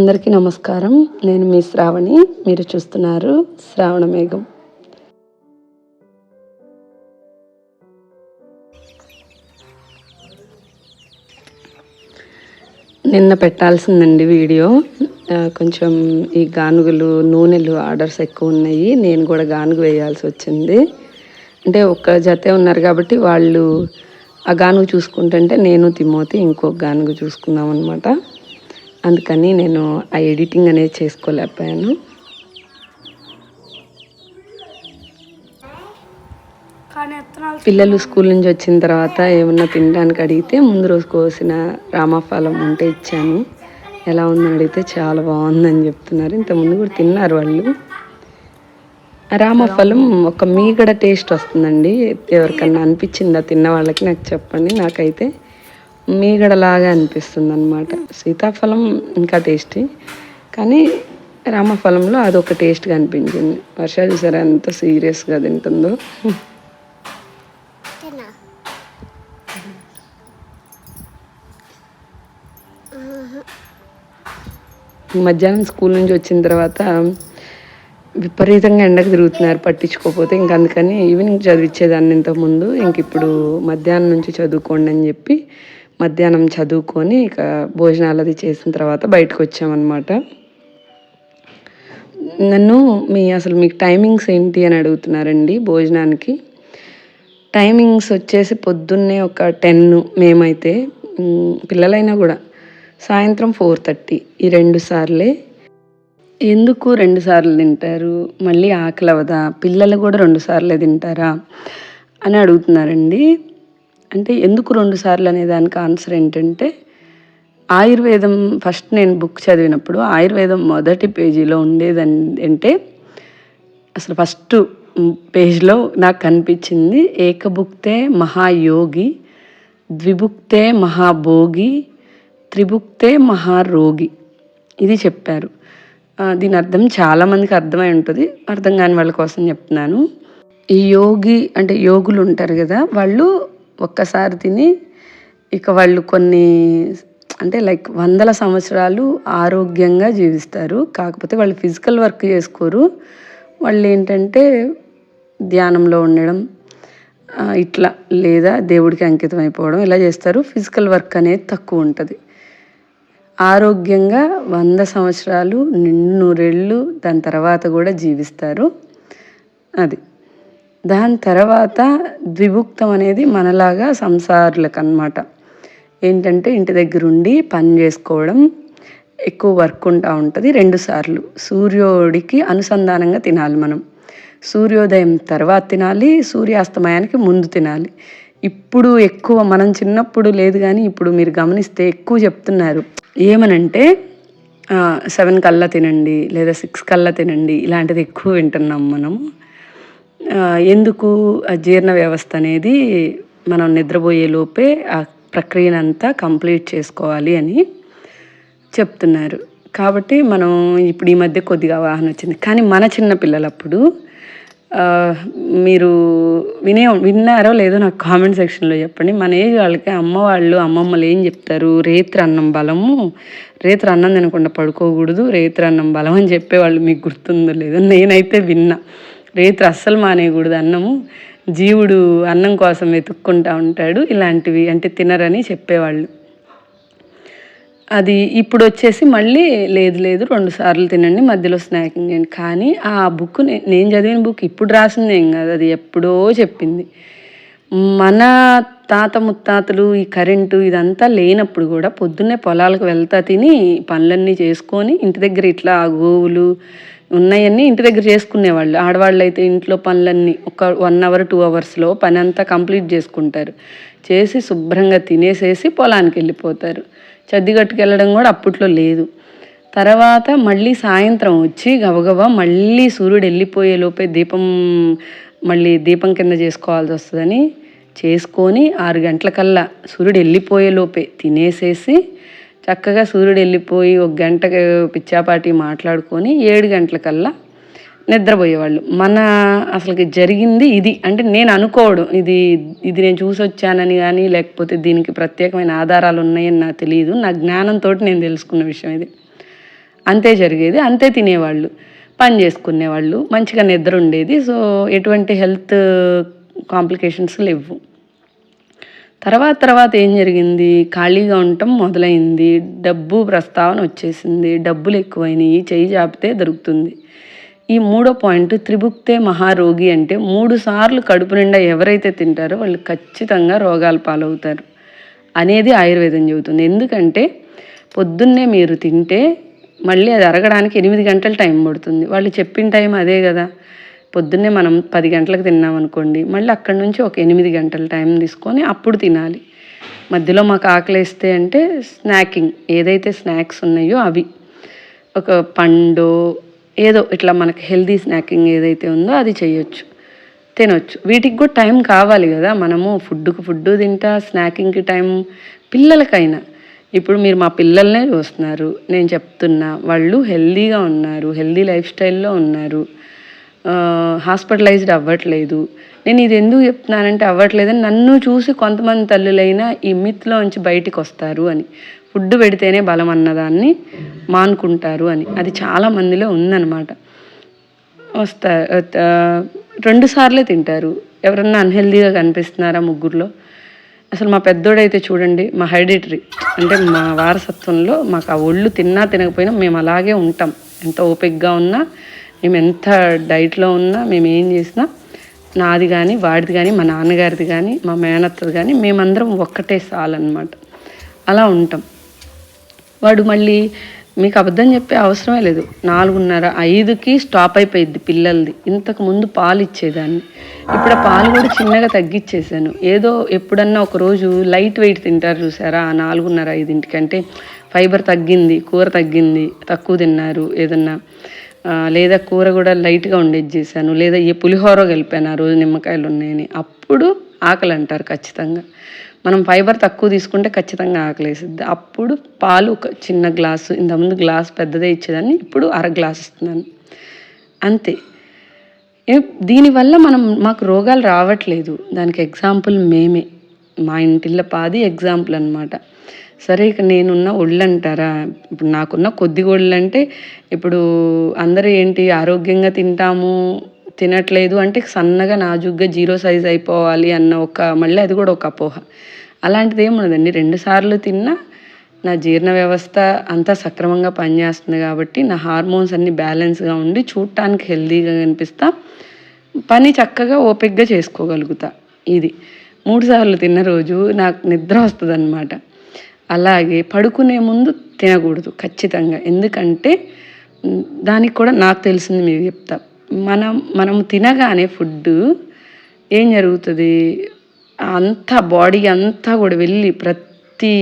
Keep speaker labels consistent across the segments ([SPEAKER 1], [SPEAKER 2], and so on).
[SPEAKER 1] అందరికీ నమస్కారం. నేను మీ శ్రావణి. మీరు చూస్తున్నారు శ్రావణ మేఘం. నిన్న పెట్టాల్సిందండి వీడియో. కొంచెం ఈ గానుగలు నూనెలు ఆర్డర్స్ ఎక్కువ ఉన్నాయి. నేను కూడా గానుగ వేయాల్సి వచ్చింది. అంటే ఒక్క జతే ఉన్నారు కాబట్టి వాళ్ళు ఆ గానుగ చూసుకుంటుంటే నేను తిమోతి ఇంకొక గానుగ చూసుకున్నాం అనమాట అందుకని నేను ఆ ఎడిటింగ్ అనేది చేసుకోలేకపోయాను. పిల్లలు స్కూల్ నుంచి వచ్చిన తర్వాత ఏమన్నా తినడానికి అడిగితే ముందు రోజు కోసిన రామఫలం ఉంటే ఇచ్చాను. ఎలా ఉందని అడిగితే చాలా బాగుందని చెప్తున్నారు. ఇంతకుముందు కూడా తిన్నారు వాళ్ళు. ఆ రామఫలం ఒక మీగడ టేస్ట్ వస్తుందండి. ఎవరికన్నా అనిపించిందా తిన్న వాళ్ళకి నాకు చెప్పండి. నాకైతే మీగడలాగా అనిపిస్తుంది అనమాట సీతాఫలం ఇంకా టేస్టీ కానీ రామఫలంలో అదొక టేస్ట్గా అనిపించింది వర్ష చూసారా ఎంత సీరియస్గా తింటుందో. మధ్యాహ్నం స్కూల్ నుంచి వచ్చిన తర్వాత విపరీతంగా ఎండకు తిరుగుతున్నారు పట్టించుకోకపోతే. ఇంక అందుకని ఈవినింగ్ చదివించేదాన్ని ఇంతకుముందు. ఇంక ఇప్పుడు మధ్యాహ్నం నుంచి చదువుకోండి అని చెప్పి మధ్యాహ్నం చదువుకొని ఇక భోజనాలు అది చేసిన తర్వాత బయటకు వచ్చామన్నమాట. నన్ను మీ అసలు మీకు టైమింగ్స్ ఏంటి అని అడుగుతున్నారండి భోజనానికి. టైమింగ్స్ వచ్చేసి పొద్దున్నే ఒక టెన్ మేమైతే పిల్లలైనా కూడా సాయంత్రం ఫోర్ థర్టీ ఈ రెండు సార్లే. ఎందుకు రెండు సార్లు తింటారు? మళ్ళీ ఆకలి అవదా పిల్లలు కూడా రెండు సార్లే తింటారా? అని అడుగుతున్నారండి. అంటే ఎందుకు రెండు సార్లు అనే దానికి ఆన్సర్ ఏంటంటే ఆయుర్వేదం ఫస్ట్ నేను బుక్ చదివినప్పుడు ఆయుర్వేదం మొదటి పేజీలో ఉండేది అంటే అసలు ఫస్ట్ పేజ్లో నాకు కనిపించింది ఏకభుక్తే మహాయోగి ద్విభుక్తే మహాభోగి త్రిభుక్తే మహారోగి. ఇది చెప్పారు. దీని అర్థం చాలామందికి అర్థమై ఉంటుంది. అర్థం కాని వాళ్ళ కోసం చెప్తున్నాను. ఈ యోగి అంటే యోగులు ఉంటారు కదా వాళ్ళు ఒక్కసారి తిని ఇక వాళ్ళు కొన్ని అంటే లైక్ వందల సంవత్సరాలు ఆరోగ్యంగా జీవిస్తారు. కాకపోతే వాళ్ళు ఫిజికల్ వర్క్ చేసుకోరు. వాళ్ళు ఏంటంటే ధ్యానంలో ఉండడం ఇట్లా లేదా దేవుడికి అంకితం అయిపోవడం ఇలా చేస్తారు. ఫిజికల్ వర్క్ అనేది తక్కువ ఉంటుంది. ఆరోగ్యంగా వంద సంవత్సరాలు నిన్నూరేళ్ళు దాని తర్వాత కూడా జీవిస్తారు. అది. దాని తర్వాత ద్విభుక్తం అనేది మనలాగా సంసారులకు అన్నమాట ఏంటంటే ఇంటి దగ్గర ఉండి పని చేసుకోవడం ఎక్కువ వర్క్ ఉంటా ఉంటుంది రెండు సార్లు. సూర్యుడికి అనుసంధానంగా తినాలి మనం. సూర్యోదయం తర్వాత తినాలి సూర్యాస్తమయానికి ముందు తినాలి. ఇప్పుడు ఎక్కువ మనం చిన్నప్పుడు లేదు కానీ ఇప్పుడు మీరు గమనిస్తే ఎక్కువ చెప్తున్నారు. ఏమనంటే సెవెన్ కల్లా తినండి లేదా సిక్స్ కల్లా తినండి ఇలాంటిది ఎక్కువ వింటున్నాం మనం. ఎందుకు ఆ జీర్ణ వ్యవస్థ అనేది మనం నిద్రపోయే లోపే ఆ ప్రక్రియనంతా కంప్లీట్ చేసుకోవాలి అని చెప్తున్నారు. కాబట్టి మనం ఇప్పుడు ఈ మధ్య కొద్దిగా అవగాహన వచ్చింది. కానీ మన చిన్న పిల్లలప్పుడు మీరు వినే విన్నారో లేదో నాకు కామెంట్ సెక్షన్లో చెప్పండి. మన ఏజ్ వాళ్ళకి అమ్మ వాళ్ళు అమ్మమ్మలు ఏం చెప్తారు? రేత్రి అన్నం బలము రేత్రి అన్నం తినకుండా పడుకోకూడదు రేత్రి అన్నం బలం అని చెప్పేవాళ్ళు మీకు గుర్తుందో లేదో నేనైతే విన్నా. రేత్రి అస్సలు మానేయకూడదు అన్నము. జీవుడు అన్నం కోసం వెతుక్కుంటా ఉంటాడు. ఇలాంటివి అంటే తినరని చెప్పేవాళ్ళు. అది ఇప్పుడు వచ్చేసి మళ్ళీ లేదు లేదు రెండు సార్లు తినండి మధ్యలో స్నాకింగ్ చేయండి. కానీ ఆ బుక్ నేను చదివిన బుక్ ఇప్పుడు రాసింది ఏం కాదు. అది ఎప్పుడో చెప్పింది. మన తాత ముత్తాతలు ఈ కరెంటు ఇదంతా లేనప్పుడు కూడా పొద్దున్నే పొలాలకు వెళ్తా తిని పనులన్నీ చేసుకొని ఇంటి దగ్గర ఇట్లా ఆ గోవులు ఉన్నాయన్నీ ఇంటి దగ్గర చేసుకునేవాళ్ళు. ఆడవాళ్ళు అయితే ఇంట్లో పనులన్నీ ఒక వన్ అవర్ టూ అవర్స్లో పని అంతా కంప్లీట్ చేసుకుంటారు. చేసి శుభ్రంగా తినేసేసి పొలానికి వెళ్ళిపోతారు. చద్దిగట్టుకు వెళ్ళడం కూడా అప్పట్లో లేదు. తర్వాత మళ్ళీ సాయంత్రం వచ్చి గబగబా మళ్ళీ సూర్యుడు వెళ్ళిపోయే లోపే దీపం మళ్ళీ దీపం కింద చేసుకోవాల్సి వస్తుందని చేసుకొని ఆరు గంటలకల్లా సూర్యుడు వెళ్ళిపోయే లోపే తినేసేసి చక్కగా సూర్యుడు వెళ్ళిపోయి ఒక గంట పిచ్చాపాటి మాట్లాడుకొని ఏడు గంటలకల్లా నిద్రపోయేవాళ్ళు. మన అసలుకి జరిగింది ఇది. అంటే నేను అనుకోవడం ఇది ఇది నేను చూసి వచ్చానని కానీ లేకపోతే దీనికి ప్రత్యేకమైన ఆధారాలు ఉన్నాయని నాకు తెలియదు నా జ్ఞానంతో నేను తెలుసుకున్న విషయం ఇది. అంతే జరిగేది. అంతే తినేవాళ్ళు. పని చేసుకునేవాళ్ళు. మంచిగా నిద్ర ఉండేది. సో ఎటువంటి హెల్త్ కాంప్లికేషన్స్ లేవు. తర్వాత తర్వాత ఏం జరిగింది? ఖాళీగా ఉండటం మొదలైంది. డబ్బు ప్రస్తావన వచ్చేసింది. డబ్బులు ఎక్కువైనాయి. చెయ్యి జాపితే దొరుకుతుంది. ఈ మూడో పాయింట్ త్రిభుక్తే మహారోగి అంటే మూడు సార్లు కడుపు నిండా ఎవరైతే తింటారో వాళ్ళు ఖచ్చితంగా రోగాల పాలవుతారు అనేది ఆయుర్వేదం చెబుతుంది. ఎందుకంటే పొద్దున్నే మీరు తింటే మళ్ళీ అది అరగడానికి ఎనిమిది గంటల టైం పడుతుంది. వాళ్ళు చెప్పిన టైం అదే కదా. పొద్దున్నే మనం పది గంటలకు తిన్నాం అనుకోండి మళ్ళీ అక్కడి నుంచి ఒక ఎనిమిది గంటల టైం తీసుకొని అప్పుడు తినాలి. మధ్యలో మాకు ఆకలిస్తే అంటే స్నాకింగ్ ఏదైతే స్నాక్స్ ఉన్నాయో అవి. ఒక పండు ఏదో ఇట్లా మనకి హెల్దీ స్నాకింగ్ ఏదైతే ఉందో అది చేయొచ్చు తినొచ్చు. వీటికి కూడా టైం కావాలి కదా మనము ఫుడ్కు ఫుడ్ తింటా స్నాకింగ్కి టైం పిల్లలకైనా. ఇప్పుడు మీరు మా పిల్లల్నే చూస్తున్నారు నేను చెప్తున్నా వాళ్ళు హెల్దీగా ఉన్నారు హెల్దీ లైఫ్ స్టైల్లో ఉన్నారు. హాస్పిటలైజ్డ్ అవ్వట్లేదు. నేను ఇది ఎందుకు చెప్తున్నానంటే అవ్వట్లేదని నన్ను చూసి కొంతమంది తల్లులైనా ఈ మిత్లోంచి బయటికి వస్తారు అని. ఫుడ్ పెడితేనే బలం అన్నదాన్ని మానుకుంటారు అని. అది చాలా మందిలో ఉందన్నమాట. వస్తా రెండు సార్లే తింటారు. ఎవరన్నా అన్హెల్దీగా కనిపిస్తున్నారా ముగ్గురులో? అసలు మా పెద్దోడైతే చూడండి మా హైడిటరీ అంటే మా వారసత్వంలో మాకు ఆ ఒళ్ళు తిన్నా తినకపోయినా మేము అలాగే ఉంటాం. ఎంత ఓపిక్గా ఉన్నా మేము ఎంత డైట్లో ఉన్నా మేము ఏం చేసినా నాది కానీ వాడిది కానీ మా నాన్నగారిది కానీ మా మేనత్తది కానీ మేమందరం ఒక్కటే సాలన్నమాట. అలా ఉంటాం. వాడు మళ్ళీ మీకు అబద్ధం చెప్పే అవసరమే లేదు. నాలుగున్నర ఐదుకి స్టాప్ అయిపోయింది పిల్లలది. ఇంతకు ముందు పాలు ఇచ్చేదాన్ని. ఇప్పుడు ఆ పాలు కూడా చిన్నగా తగ్గించేసాను ఏదో ఎప్పుడన్నా ఒకరోజు లైట్ వెయిట్ తింటారు చూసారా? ఆ నాలుగున్నర ఐదింటికి అంటే ఫైబర్ తగ్గింది కూర తగ్గింది తక్కువ తిన్నారు ఏదన్నా. లేదా కూర కూడా లైట్గా ఉండేది చేశాను లేదా ఏ పులిహోర కలిపాను ఆ రోజు నిమ్మకాయలు ఉన్నాయని. అప్పుడు ఆకలి అంటారు ఖచ్చితంగా. మనం ఫైబర్ తక్కువ తీసుకుంటే ఖచ్చితంగా ఆకలేసిద్ది. అప్పుడు పాలు ఒక చిన్న గ్లాసు ఇంతకుముందు గ్లాస్ పెద్దదే ఇచ్చేదాన్ని ఇప్పుడు అర గ్లాస్ ఇస్తున్నాను. అంతే. దీనివల్ల మనం మాకు రోగాలు రావట్లేదు. దానికి ఎగ్జాంపుల్ మేమే. మా ఇంటిల్ల పాది ఎగ్జాంపుల్ అనమాట సరే ఇక నేనున్న ఒళ్ళు అంటారా ఇప్పుడు నాకున్న కొద్ది ఒళ్ళు అంటే ఇప్పుడు అందరూ ఏంటి ఆరోగ్యంగా తింటాము తినట్లేదు అంటే సన్నగా నాజుగ్గా జీరో సైజ్ అయిపోవాలి అన్న ఒక మళ్ళీ అది కూడా ఒక అపోహ. అలాంటిది ఏమున్నదండి ఉండదండి. రెండు సార్లు తిన్నా నా జీర్ణ వ్యవస్థ అంతా సక్రమంగా పనిచేస్తుంది కాబట్టి నా హార్మోన్స్ అన్నీ బ్యాలెన్స్గా ఉండి చూడటానికి హెల్తీగా కనిపిస్తా. పని చక్కగా ఓపిక్గా చేసుకోగలుగుతా. ఇది. మూడు సార్లు తిన్న రోజు నాకు నిద్ర వస్తుంది అలాగే పడుకునే ముందు తినకూడదు ఖచ్చితంగా. ఎందుకంటే దానికి కూడా నాకు తెలిసింది మీకు చెప్తా. మనం మనం తినగానే ఫుడ్ ఏం జరుగుతుంది? అంతా బాడీ అంతా కూడా వెళ్ళి ప్రతి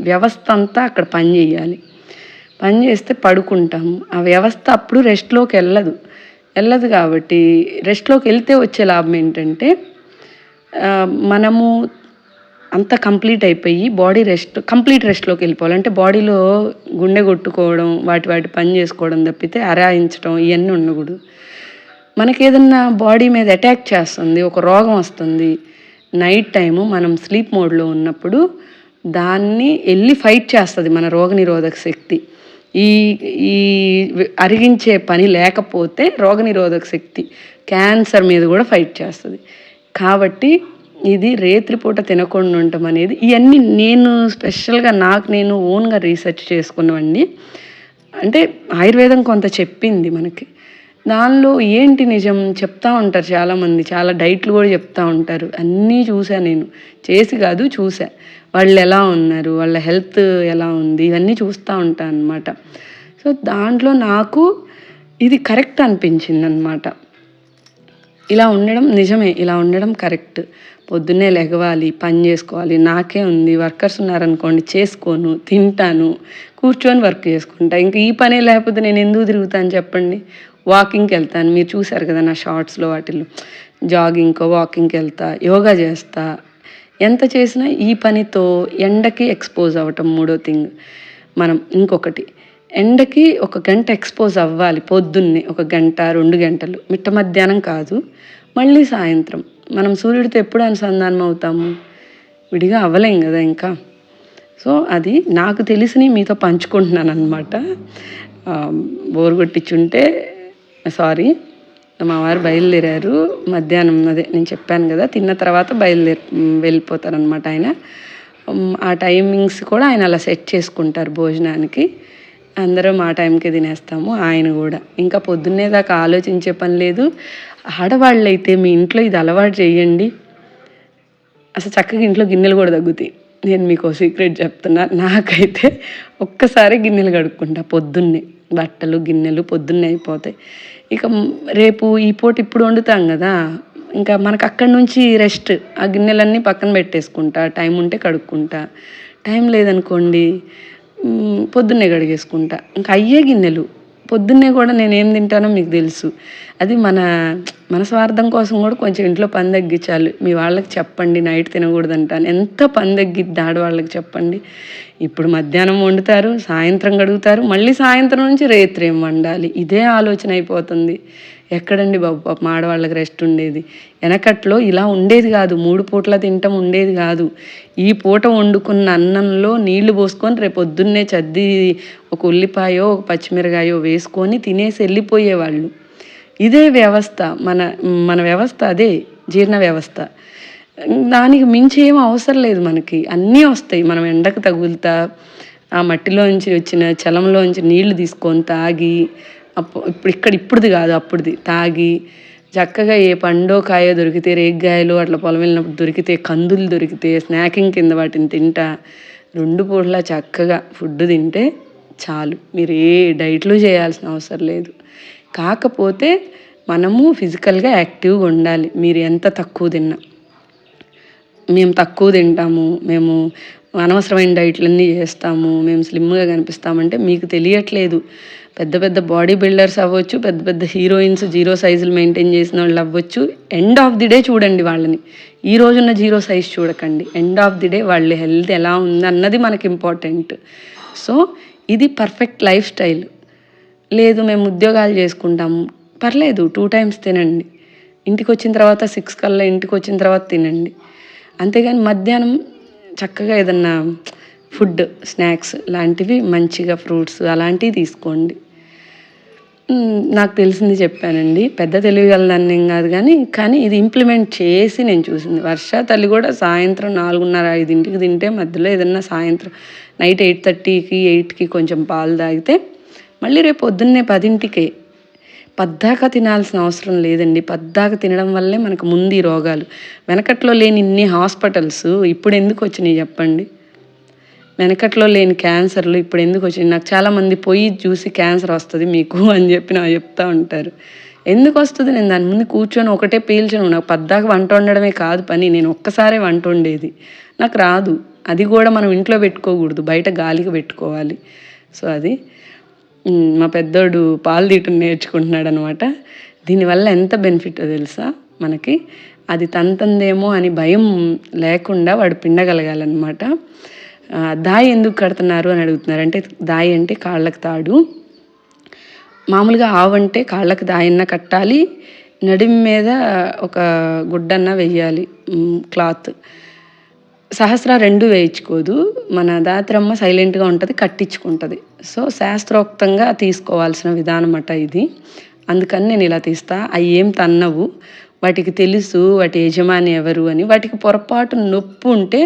[SPEAKER 1] వ్యవస్థ అంతా అక్కడ పని చేయాలి. పని చేస్తే పడుకుంటాము. ఆ వ్యవస్థ అప్పుడు రెస్ట్లోకి వెళ్ళదు. వెళ్ళదు కాబట్టి రెస్ట్లోకి వెళ్తే వచ్చే లాభం ఏంటంటే మనము అంతా కంప్లీట్ అయిపోయి బాడీ రెస్ట్ కంప్లీట్ రెస్ట్లోకి వెళ్ళిపోవాలి. అంటే బాడీలో గుండె కొట్టుకోవడం వాటి వాటి పని చేసుకోవడం తప్పితే అరాయించడం ఇవన్నీ ఉండకూడదు. మనకి ఏదన్నా బాడీ మీద అటాక్ చేస్తుంది ఒక రోగం వస్తుంది నైట్ టైము మనం స్లీప్ మోడ్లో ఉన్నప్పుడు దాన్ని వెళ్ళి ఫైట్ చేస్తుంది మన రోగనిరోధక శక్తి. ఈ ఈ అరిగించే పని లేకపోతే రోగనిరోధక శక్తి క్యాన్సర్ మీద కూడా ఫైట్ చేస్తుంది. కాబట్టి ఇది రేత్రిపూట తినకుండా ఉండటం అనేది ఇవన్నీ నేను స్పెషల్గా నాకు నేను ఓన్గా రీసెర్చ్ చేసుకున్నవన్నీ. అంటే ఆయుర్వేదం కొంత చెప్పింది మనకి. దానిలో ఏంటి నిజం చెప్తా ఉంటారు చాలామంది. చాలా డైట్లు కూడా చెప్తా ఉంటారు. అన్నీ చూసా నేను. చేసి కాదు చూసా. వాళ్ళు ఎలా ఉన్నారు? వాళ్ళ హెల్త్ ఎలా ఉంది? ఇవన్నీ చూస్తూ ఉంటాను అనమాట సో దాంట్లో నాకు ఇది కరెక్ట్ అనిపించింది అనమాట ఇలా ఉండడం నిజమే. ఇలా ఉండడం కరెక్ట్. పొద్దున్నే లెగవాలి పని చేసుకోవాలి. నాకే ఉంది వర్కర్స్ ఉన్నారనుకోండి చేసుకోను తింటాను కూర్చొని వర్క్ చేసుకుంటా. ఇంకా ఈ పనే లేకపోతే నేను ఎందుకు తిరుగుతాను చెప్పండి? వాకింగ్కి వెళ్తాను. మీరు చూసారు కదా నా షార్ట్స్లో వాటిల్లో. జాగింగ్కో వాకింగ్కి వెళ్తా యోగా చేస్తా. ఎంత చేసినా ఈ పనితో ఎండకి ఎక్స్పోజ్ అవ్వటం మూడో థింగ్. మనం ఇంకొకటి ఎండకి ఒక గంట ఎక్స్పోజ్ అవ్వాలి పొద్దున్నే ఒక గంట రెండు గంటలు. మిట్ట మధ్యాహ్నం కాదు మళ్ళీ సాయంత్రం. మనం సూర్యుడితో ఎప్పుడు అనుసంధానం అవుతాము? విడిగా అవ్వలేం కదా ఇంకా. సో అది నాకు తెలిసిని మీతో పంచుకుంటున్నాను అనమాట ఆ, బోర్ కొట్టించుంటే సారీ మా వారు బయలుదేరారు. మధ్యాహ్నం అదే నేను చెప్పాను కదా తిన్న తర్వాత బయలుదేరి వెళ్ళిపోతారనమాట ఆయన. ఆ టైమింగ్స్ కూడా ఆయన అలా సెట్ చేసుకుంటారు భోజనానికి. అందరం ఆ టైంకి తినేస్తాము ఆయన కూడా. ఇంకా పొద్దున్నే దాకా ఆలోచించే పని లేదు. ఆడవాళ్ళైతే మీ ఇంట్లో ఇది అలవాటు చేయండి. అసలు చక్కగా ఇంట్లో గిన్నెలు కూడా తగ్గుతాయి. నేను మీకు సీక్రెట్ చెప్తున్నా. నాకైతే ఒక్కసారి గిన్నెలు కడుక్కుంటా. పొద్దున్నే బట్టలు గిన్నెలు పొద్దున్నే అయిపోతాయి. ఇక రేపు ఈ పూట ఇప్పుడు వండుతాం కదా. ఇంకా మనకు అక్కడి నుంచి రెస్ట్ ఆ గిన్నెలన్నీ పక్కన పెట్టేసుకుంటా. టైం ఉంటే కడుక్కుంటా. టైం లేదనుకోండి పొద్దున్నే కడిగేసుకుంటా. ఇంకా అయ్యే గిన్నెలు. పొద్దున్నే కూడా నేను ఏం తింటానో మీకు తెలుసు. అది మన మన స్వార్థం కోసం కూడా కొంచెం ఇంట్లో పని తగ్గించాలి. మీ వాళ్ళకి చెప్పండి నైట్ తినకూడదంటాను ఎంత పని తగ్గిద్ది ఆడవాళ్ళకి చెప్పండి. ఇప్పుడు మధ్యాహ్నం వండుతారు సాయంత్రం గడుగుతారు మళ్ళీ సాయంత్రం నుంచి రేత్రి ఏం వండాలి? ఇదే ఆలోచన అయిపోతుంది. ఎక్కడండి బాబు? పాపం ఆడవాళ్ళకి రెస్ట్ ఉండేది. వెనకట్లో ఇలా ఉండేది కాదు. మూడు పూట్ల తింటం ఉండేది కాదు. ఈ పూట వండుకున్న అన్నంలో నీళ్ళు పోసుకొని రేపు పొద్దున్నే చద్ది ఒక ఉల్లిపాయో ఒక పచ్చిమిరకాయో వేసుకొని తినేసి వెళ్ళిపోయేవాళ్ళు. ఇదే వ్యవస్థ మన మన వ్యవస్థ అదే జీర్ణ వ్యవస్థ. దానికి మించి ఏం అవసరం లేదు మనకి. అన్నీ వస్తాయి. మనం ఎండకు తగులుతా ఆ మట్టిలోంచి వచ్చిన చలంలోంచి నీళ్ళు తీసుకొని తాగి అప్పు ఇప్పుడు ఇక్కడ ఇప్పుడుది కాదు అప్పుడుది. తాగి చక్కగా ఏ పండో కాయో దొరికితే రేగ్గాయలు అట్లా పొలం వెళ్ళినప్పుడు దొరికితే కందులు దొరికితే స్నాకింగ్ కింద వాటిని తింటా రెండు పూట్ల చక్కగా ఫుడ్ తింటే చాలు. మీరు ఏ డైట్లు చేయాల్సిన అవసరం లేదు. కాకపోతే మనము ఫిజికల్గా యాక్టివ్గా ఉండాలి. మీరు ఎంత తక్కువ తిన్నా. మేము తక్కువ తింటాము. మేము అనవసరమైన డైట్లన్నీ చేస్తాము. మేము స్లిమ్గా కనిపిస్తామంటే మీకు తెలియట్లేదు. పెద్ద పెద్ద బాడీ బిల్డర్స్ అవ్వచ్చు పెద్ద పెద్ద హీరోయిన్స్ జీరో సైజులు మెయింటైన్ చేసిన వాళ్ళు అవ్వచ్చు. ఎండ్ ఆఫ్ ది డే చూడండి వాళ్ళని. ఈ రోజున్న జీరో సైజ్ చూడకండి. ఎండ్ ఆఫ్ ది డే వాళ్ళ హెల్త్ ఎలా ఉంది అన్నది మనకి ఇంపార్టెంట్. సో ఇది పర్ఫెక్ట్ లైఫ్ స్టైల్. లేదు మేము ఉద్యోగాలు చేసుకుంటాము పర్లేదు టూ టైమ్స్ తినండి. ఇంటికి వచ్చిన తర్వాత సిక్స్ కల్లా ఇంటికి వచ్చిన తర్వాత తినండి. అంతేగాని మధ్యాహ్నం చక్కగా ఏదన్నా ఫుడ్ స్నాక్స్ లాంటివి మంచిగా ఫ్రూట్స్ అలాంటివి తీసుకోండి. నాకు తెలిసింది చెప్పానండి. పెద్ద తెలియగలదాన్ని కాదు కానీ కానీ ఇది ఇంప్లిమెంట్ చేసి నేను చూసింది. వర్ష తల్లి కూడా సాయంత్రం నాలుగున్నర ఐదింటికి తింటే మధ్యలో ఏదన్నా సాయంత్రం నైట్ ఎయిట్ థర్టీకి ఎయిట్కి కొంచెం పాలు తాగితే మళ్ళీ రేపు పొద్దున్నే పదింటికే పద్దాక తినాల్సిన అవసరం లేదండి. పద్దాక తినడం వల్లే మనకు ముందు ఈ రోగాలు. వెనకట్లో లేని ఇన్ని హాస్పిటల్స్ ఇప్పుడు ఎందుకు వచ్చినాయి చెప్పండి? వెనకట్లో లేని క్యాన్సర్లు ఇప్పుడు ఎందుకు వచ్చినాయి? నాకు చాలామంది పోయి చూసి క్యాన్సర్ వస్తుంది మీకు అని చెప్పి నాకు చెప్తా ఉంటారు. ఎందుకు వస్తుంది? నేను దాని ముందు కూర్చొని ఒకటే పీల్చను. నాకు పద్దాక వంట వండడమే కాదు పని. నేను ఒక్కసారే వంట వండేది. నాకు రాదు. అది కూడా మనం ఇంట్లో పెట్టుకోకూడదు. బయట గాలికి పెట్టుకోవాలి. సో అది. మా పెద్దోడు పాలు తీయటం నేర్చుకుంటున్నాడు అనమాట దీనివల్ల ఎంత బెనిఫిట్ తెలుసా? మనకి అది తంతందేమో అని భయం లేకుండా వాడు పిండగలగాలన్నమాట. దాయి ఎందుకు కడుతున్నారు అని అడుగుతున్నారు అంటే దాయి అంటే కాళ్ళకు తాడు. మామూలుగా ఆవు అంటే కాళ్ళకు దాయన్న కట్టాలి నడిమి మీద ఒక గుడ్డన్న వెయ్యాలి క్లాత్. సహస్ర రెండు వేయించుకోదు. మన దాత్రమ్మ సైలెంట్గా ఉంటుంది కట్టించుకుంటుంది. సో శాస్త్రోక్తంగా తీసుకోవాల్సిన విధానం అట ఇది. అందుకని నేను ఇలా తీస్తా. అవి ఏం తన్నవు. వాటికి తెలుసు వాటి యజమాని ఎవరు అని. వాటికి పొరపాటు నొప్పి ఉంటే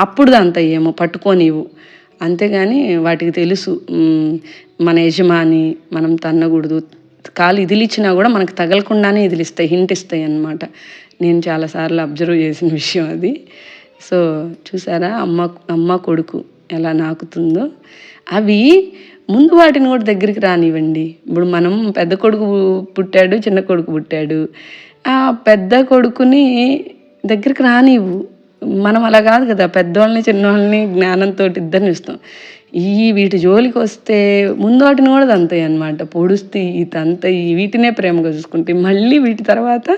[SPEAKER 1] అప్పుడు అంత ఏమో పట్టుకోనివు అంతేగాని వాటికి తెలుసు మన యజమాని మనం తన్నకూడదు. కాలు ఇదిలిచ్చినా కూడా మనకు తగలకుండానే ఇదిలిస్తాయి హింట్ ఇస్తాయి అన్నమాట. నేను చాలాసార్లు అబ్జర్వ్ చేసిన విషయం అది. సో చూసారా? అమ్మ అమ్మ కొడుకు ఎలా నాకుతుందో. అవి ముందు వాటిని కూడా దగ్గరికి రానివ్వండి. ఇప్పుడు మనం పెద్ద కొడుకు పుట్టాడు చిన్న కొడుకు పుట్టాడు. ఆ పెద్ద కొడుకుని దగ్గరికి రానివ్వు. మనం అలా కాదు కదా పెద్దవాళ్ళని చిన్నవాళ్ళని జ్ఞానంతో ఇద్దరిని ఇస్తాం ఈ వీటి జోలికి వస్తే ముందు వాటిని కూడా తంతాయి అనమాట పొడుస్తాయి తంతాయి వీటినే ప్రేమగా చూసుకుంటాయి మళ్ళీ వీటి తర్వాత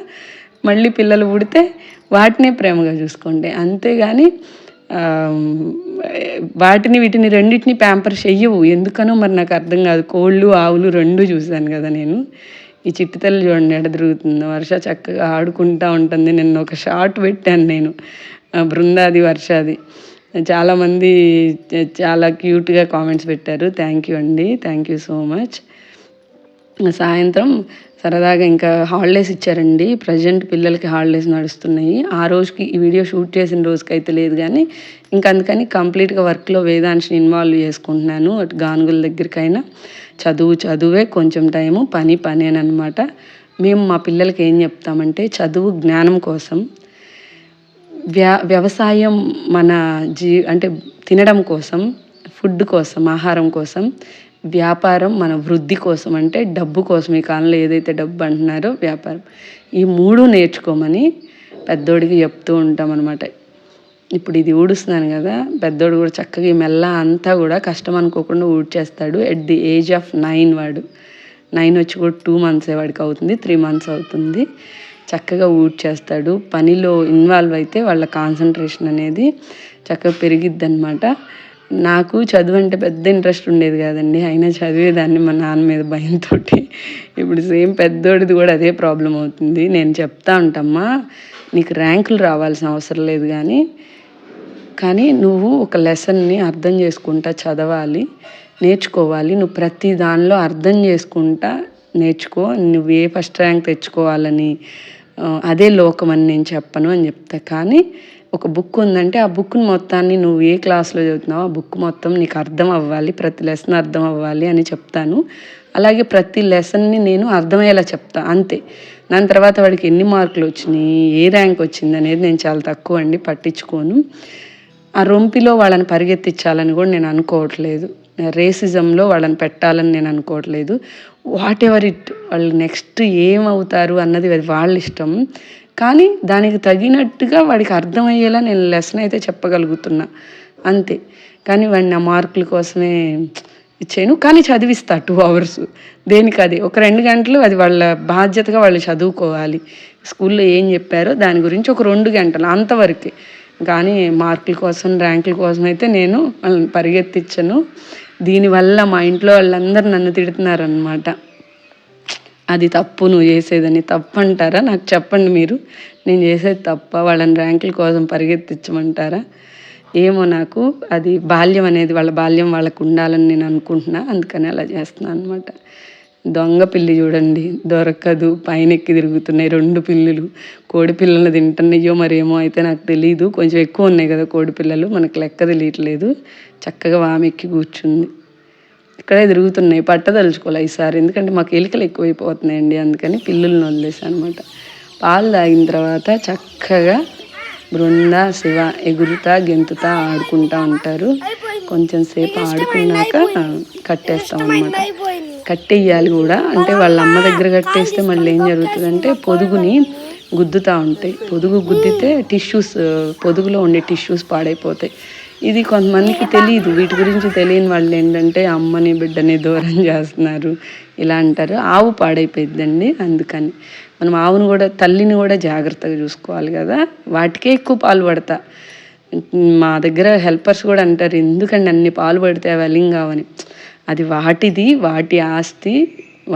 [SPEAKER 1] మళ్ళీ పిల్లలు పుడితే వాటినే ప్రేమగా చూసుకోండి. అంతేగాని వాటిని వీటిని రెండింటిని ప్యాంపర్ చెయ్యవు. ఎందుకనో మరి నాకు అర్థం కాదు. కోళ్ళు ఆవులు రెండు చూశాను కదా నేను. ఈ చిట్టితల్లి చూడండి ఎడ తిరుగుతుంది. వర్ష చక్కగా ఆడుకుంటా ఉంటుంది. నిన్న ఒక షార్ట్ పెట్టాను నేను. బృందాది వర్షాది. చాలామంది చాలా క్యూట్గా కామెంట్స్ పెట్టారు. థ్యాంక్ యూ అండి. Thank you so much. సాయంత్రం సరదాగా ఇంకా హాలిడేస్ ఇచ్చారండి. ప్రజెంట్ పిల్లలకి హాలిడేస్ నడుస్తున్నాయి. ఆ రోజుకి ఈ వీడియో షూట్ చేసిన రోజుకి అయితే లేదు కానీ ఇంకా అందుకని కంప్లీట్గా వర్క్లో వేదాంశని ఇన్వాల్వ్ చేసుకుంటున్నాను. అటు గానుగుల దగ్గరికైనా. చదువు చదువే కొంచెం టైము పని పని అని అనమాట మేము మా పిల్లలకి ఏం చెప్తామంటే చదువు జ్ఞానం కోసం వ్యా వ్యవసాయం మన జీ అంటే తినడం కోసం ఫుడ్ కోసం ఆహారం కోసం వ్యాపారం మన వృద్ధి కోసం అంటే డబ్బు కోసం. ఈ కాలంలో ఏదైతే డబ్బు అంటున్నారో వ్యాపారం. ఈ మూడు నేర్చుకోమని పెద్దోడికి చెప్తూ ఉంటాం అనమాట ఇప్పుడు ఇది ఊడుస్తున్నాను కదా పెద్దోడు కూడా చక్కగా ఈ మెల్ల అంతా కూడా కష్టం అనుకోకుండా ఊడ్చేస్తాడు. At the age of nine వాడు. నైన్ వచ్చి కూడా టూ మంత్సే వాడికి అవుతుంది త్రీ మంత్స్ అవుతుంది. చక్కగా ఊడ్చేస్తాడు. పనిలో ఇన్వాల్వ్ అయితే వాళ్ళ కాన్సన్ట్రేషన్ అనేది చక్కగా పెరిగిద్ది అనమాట నాకు చదువు అంటే పెద్ద ఇంట్రెస్ట్ ఉండేది కాదండి. అయినా చదివేదాన్ని మా నాన్న మీద భయంతో ఇప్పుడు సేమ్ పెద్దోడిది కూడా అదే ప్రాబ్లం అవుతుంది. నేను చెప్తా ఉంటామ్మా నీకు ర్యాంకులు రావాల్సిన అవసరం లేదు కానీ కానీ నువ్వు ఒక లెసన్ని అర్థం చేసుకుంటా చదవాలి నేర్చుకోవాలి. నువ్వు ప్రతి దానిలో అర్థం చేసుకుంటా నేర్చుకో. నువ్వు ఏ ఫస్ట్ ర్యాంక్ తెచ్చుకోవాలని అదే లోకం అని నేను చెప్పను అని చెప్తా. కానీ ఒక బుక్ ఉందంటే ఆ బుక్ని మొత్తాన్ని నువ్వు ఏ క్లాస్లో చదువుతున్నావో ఆ బుక్ మొత్తం నీకు అర్థం అవ్వాలి ప్రతి లెసన్ అర్థం అవ్వాలి అని చెప్తాను. అలాగే ప్రతి లెసన్ని నేను అర్థమయ్యేలా చెప్తా అంతే. దాని తర్వాత వాడికి ఎన్ని మార్కులు వచ్చినాయి ఏ ర్యాంక్ వచ్చింది అనేది నేను చాలా తక్కువ అండి పట్టించుకోను. ఆ రొంపిలో వాళ్ళని పరిగెత్తించాలని కూడా నేను అనుకోవట్లేదు. రేసిజంలో వాళ్ళని పెట్టాలని నేను అనుకోవట్లేదు. Whatever it? వాళ్ళు నెక్స్ట్ ఏమవుతారు అన్నది అది వాళ్ళ ఇష్టం. కానీ దానికి తగినట్టుగా వాడికి అర్థమయ్యేలా నేను లెసన్ అయితే చెప్పగలుగుతున్నా. అంతే. కానీ వాడిని ఆ మార్కుల కోసమే ఇచ్చాను కానీ చదివిస్తా టూ అవర్స్ దేనికి అది? ఒక రెండు గంటలు అది వాళ్ళ బాధ్యతగా వాళ్ళు చదువుకోవాలి. స్కూల్లో ఏం చెప్పారో దాని గురించి ఒక రెండు గంటలు అంతవరకే. కానీ మార్కుల కోసం ర్యాంకుల కోసం అయితే నేను వాళ్ళని పరిగెత్తించను. దీనివల్ల మా ఇంట్లో వాళ్ళందరూ నన్ను తిడుతున్నారనమాట అది తప్పు నువ్వు చేసేదని తప్పు అంటారా నాకు చెప్పండి మీరు. నేను చేసేది తప్ప వాళ్ళని ర్యాంకుల కోసం పరిగెత్తించమంటారా? ఏమో నాకు అది బాల్యం అనేది వాళ్ళ బాల్యం వాళ్ళకు ఉండాలని నేను అనుకుంటున్నా. అందుకని అలా చేస్తున్నాను అనమాట దొంగ పిల్లి చూడండి. దొరకదు. పైన ఎక్కి తిరుగుతున్నాయి రెండు పిల్లులు. కోడి పిల్లలు తింటున్నాయో మరేమో అయితే నాకు తెలియదు కొంచెం ఎక్కువ ఉన్నాయి కదా కోడి పిల్లలు. మనకు లెక్క తెలియట్లేదు. చక్కగా వామెక్కి కూర్చుంది. ఇక్కడే తిరుగుతున్నాయి. పట్టదలుచుకోలే ఈసారి. ఎందుకంటే మాకు ఎలుకలు ఎక్కువైపోతున్నాయండి. అందుకని పిల్లుల్ని వదిలేసాను అనమాట పాలు తాగిన తర్వాత చక్కగా బృంద శివ ఎగురుతా గెంతుతా ఆడుకుంటా ఉంటారు కొంచెం సేపు ఆడుకున్నాక కట్టేస్తాం అనమాట కట్టేయాలి కూడా. అంటే వాళ్ళ అమ్మ దగ్గర కట్టేస్తే మళ్ళీ ఏం జరుగుతుందంటే పొదుగుని గుద్దుతూ ఉంటాయి. పొదుగు గుద్దితే టిష్యూస్ పొదుగులో ఉండే టిష్యూస్ పాడైపోతాయి. ఇది కొంతమందికి తెలియదు వీటి గురించి తెలియని వాళ్ళు ఏంటంటే అమ్మని బిడ్డని దూరం చేస్తున్నారు. ఇలా అంటారు. ఆవు పాడైపోయిద్దండి అందుకని. మనం ఆవును కూడా తల్లిని కూడా జాగ్రత్తగా చూసుకోవాలి కదా. వాటికే ఎక్కువ పాలు పడతా. మా దగ్గర హెల్పర్స్ కూడా అంటారు ఎందుకండి అన్ని పాలు పడితే అవి అలింగావని అది వాటిది వాటి ఆస్తి.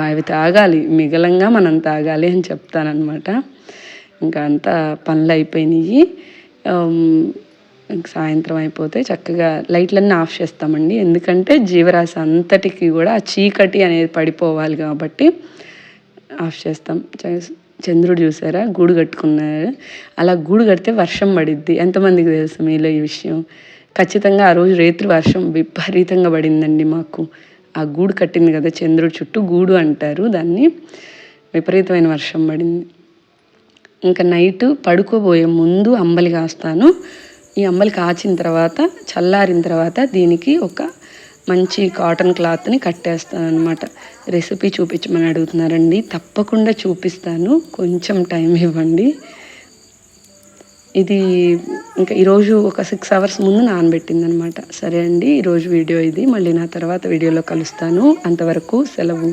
[SPEAKER 1] అవి తాగాలి. మిగలంగా మనం తాగాలి అని చెప్తానమాట ఇంకా అంతా పనులు అయిపోయినాయి. సాయంత్రం అయిపోతే చక్కగా లైట్లన్నీ ఆఫ్ చేస్తామండి. ఎందుకంటే జీవరాశి అంతటికి కూడా ఆ చీకటి అనేది పడిపోవాలి కాబట్టి ఆఫ్ చేస్తాం. చ- చంద్రుడు చూసారా? గూడు కట్టుకున్నారు అలా గూడు కడితే వర్షం పడిద్ది. ఎంతమందికి తెలుసు మీలో ఈ విషయం? ఖచ్చితంగా ఆ రోజు రేత్రి వర్షం విపరీతంగా పడిందండి మాకు. ఆ గూడు కట్టింది కదా చంద్రుడు చుట్టూ గూడు అంటారు. దాన్ని విపరీతమైన వర్షం పడింది. ఇంకా నైట్ పడుకోబోయే ముందు అంబలి కాస్తాను. ఈ అమ్మలు కాచిన తర్వాత చల్లారిన తర్వాత దీనికి ఒక మంచి కాటన్ క్లాత్ని కట్టేస్తాను అనమాట రెసిపీ చూపించమని అడుగుతున్నారండి. తప్పకుండా చూపిస్తాను. కొంచెం టైం ఇవ్వండి. ఇది ఇంకా ఈరోజు ఒక సిక్స్ అవర్స్ ముందు నానబెట్టింది అనమాట సరే అండి ఈరోజు వీడియో ఇది. మళ్ళీ నా తర్వాత వీడియోలో కలుస్తాను. అంతవరకు సెలవు.